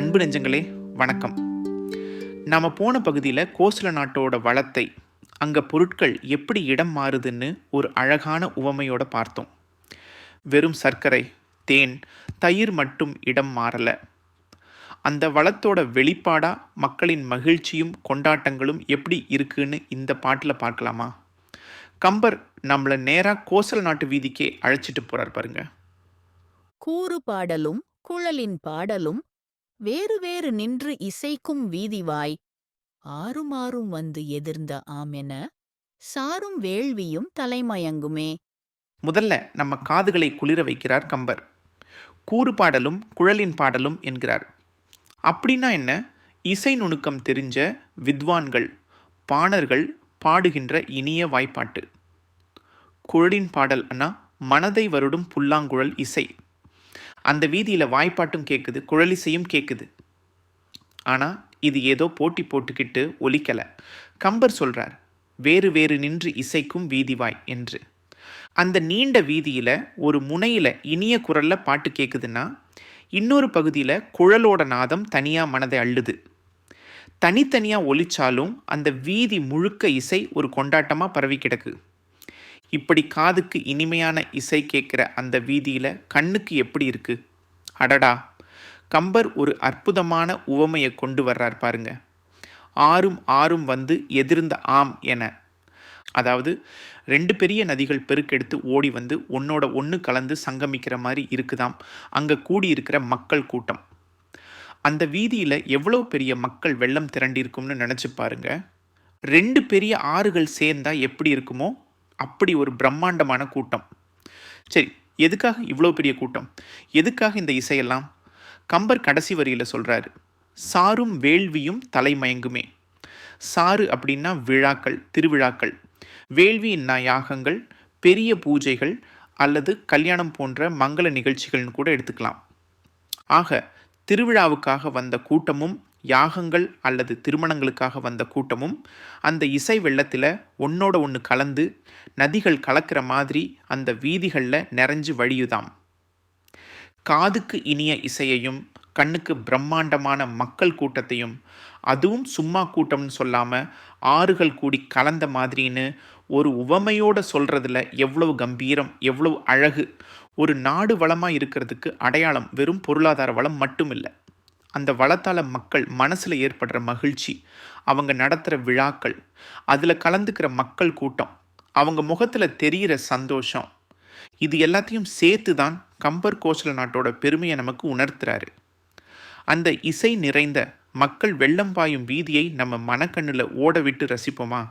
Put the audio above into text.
அன்பு நெஞ்சங்களே வணக்கம். நாம் போன பகுதியில் கோசல நாட்டோட வளத்தை அங்கே பொருட்கள் எப்படி இடம் மாறுதுன்னு ஒரு அழகான உவமையோட பார்த்தோம். வெறும் சர்க்கரை தேன் தயிர் மட்டும் இடம் மாறலை. அந்த வளத்தோட வெளிப்பாடாக மக்களின் மகிழ்ச்சியும் கொண்டாட்டங்களும் எப்படி இருக்குன்னு இந்த பாட்டில் பார்க்கலாமா? கம்பர் நம்மளை நேராக கோசல நாட்டு வீதிக்கே அழைச்சிட்டு போகிறார் பாருங்க. கூறு பாடலும் குழலின் பாடலும் வேறு வேறு நின்று இசைக்கும் வீதிவாய். ஆறுமாறும் வந்து எதிர்ந்த ஆமென சாரும் வேள்வியும் தலைமயங்குமே. முதல்ல நம்ம காதுகளை குளிர வைக்கிறார் கம்பர். கூறு பாடலும் குழலின் பாடலும் என்கிறார். அப்படின்னா என்ன? இசை நுணுக்கம் தெரிஞ்ச வித்வான்கள் பாணர்கள் பாடுகின்ற இனிய வாய்ப்பாட்டு. குழலின் பாடல் அண்ணா மனதை வருடும் புல்லாங்குழல் இசை. அந்த வீதியில் வாய்ப்பாட்டும் கேட்குது குழலிசையும் கேட்குது ஆனால் இது ஏதோ போட்டி போட்டுக்கிட்டு ஒலிக்கலை. கம்பர் சொல்கிறார் வேறு வேறு நின்று இசைக்கும் வீதிவாய் என்று. அந்த நீண்ட வீதியில் ஒரு முனையில் இனிய குரலில் பாட்டு கேட்குதுன்னா இன்னொரு பகுதியில் குழலோட நாதம் தனியாக மனதை அள்ளுது. தனித்தனியாக ஒலிச்சாலும் அந்த வீதி முழுக்க இசை ஒரு கொண்டாட்டமாக பரவி கிடக்கு. இப்படி காதுக்கு இனிமையான இசை கேட்குற அந்த வீதியில் கண்ணுக்கு எப்படி இருக்கு? அடடா! கம்பர் ஒரு அற்புதமான உவமையை கொண்டு வர்றார் பாருங்க. ஆறும் ஆறும் வந்து எதிர்ந்த ஆம் என. அதாவது ரெண்டு பெரிய நதிகள் பெருக்கெடுத்து ஓடி வந்து ஒன்னோட ஒன்று கலந்து சங்கமிக்கிற மாதிரி இருக்குதாம். அங்கே கூடியிருக்கிற மக்கள் கூட்டம். அந்த வீதியில் எவ்வளோ பெரிய மக்கள் வெள்ளம் திரண்டிருக்கும்னு நினச்சி பாருங்க. ரெண்டு பெரிய ஆறுகள் சேர்ந்தா எப்படி இருக்குமோ அப்படி ஒரு பிரம்மாண்டமான கூட்டம். சரி எதுக்காக இவ்வளோ பெரிய கூட்டம்? எதுக்காக இந்த இசையெல்லாம்? கம்பர் கடைசி வரியில் சொல்கிறாரு சாரும் வேள்வியும் தலைமயங்குமே. சாறு அப்படின்னா விழாக்கள் திருவிழாக்கள். வேள்வின்னா யாகங்கள் பெரிய பூஜைகள் அல்லது கல்யாணம் போன்ற மங்கள நிகழ்ச்சிகள்னு கூட எடுத்துக்கலாம். ஆக திருவிழாவுக்காக வந்த கூட்டமும் யாகங்கள் அல்லது திருமணங்களுக்காக வந்த கூட்டமும் அந்த இசை வெள்ளத்தில் ஒன்னோட ஒன்று கலந்து நதிகள் கலக்கிற மாதிரி அந்த வீதிகளில் நிறைஞ்சு வழியுதாம். காதுக்கு இனிய இசையையும் கண்ணுக்கு பிரம்மாண்டமான மக்கள் கூட்டத்தையும் அதுவும் சும்மா கூட்டம்னு சொல்லாமல் ஆறுகள் கூடி கலந்த மாதிரின்னு ஒரு உவமையோடு சொல்கிறதுல எவ்வளவு கம்பீரம் எவ்வளவு அழகு ஒரு நாடு வளமாக இருக்கிறதுக்கு அடையாளம் வெறும் பொருளாதார வளம் மட்டும் இல்லை அந்த வளத்தால் மக்கள் மனசில் ஏற்படுற மகிழ்ச்சி அவங்க நடத்துகிற விழாக்கள் அதில் கலந்துக்கிற மக்கள் கூட்டம் அவங்க முகத்தில் தெரிகிற சந்தோஷம் இது எல்லாத்தையும் சேர்த்து தான் கம்பர் கோசல நாட்டோட பெருமையை நமக்கு உணர்த்துறாரு. அந்த இசை நிறைந்த மக்கள் வெள்ளம் பாயும் வீதியை நம்ம மனக்கண்ணில் ஓட விட்டு ரசிப்போமா?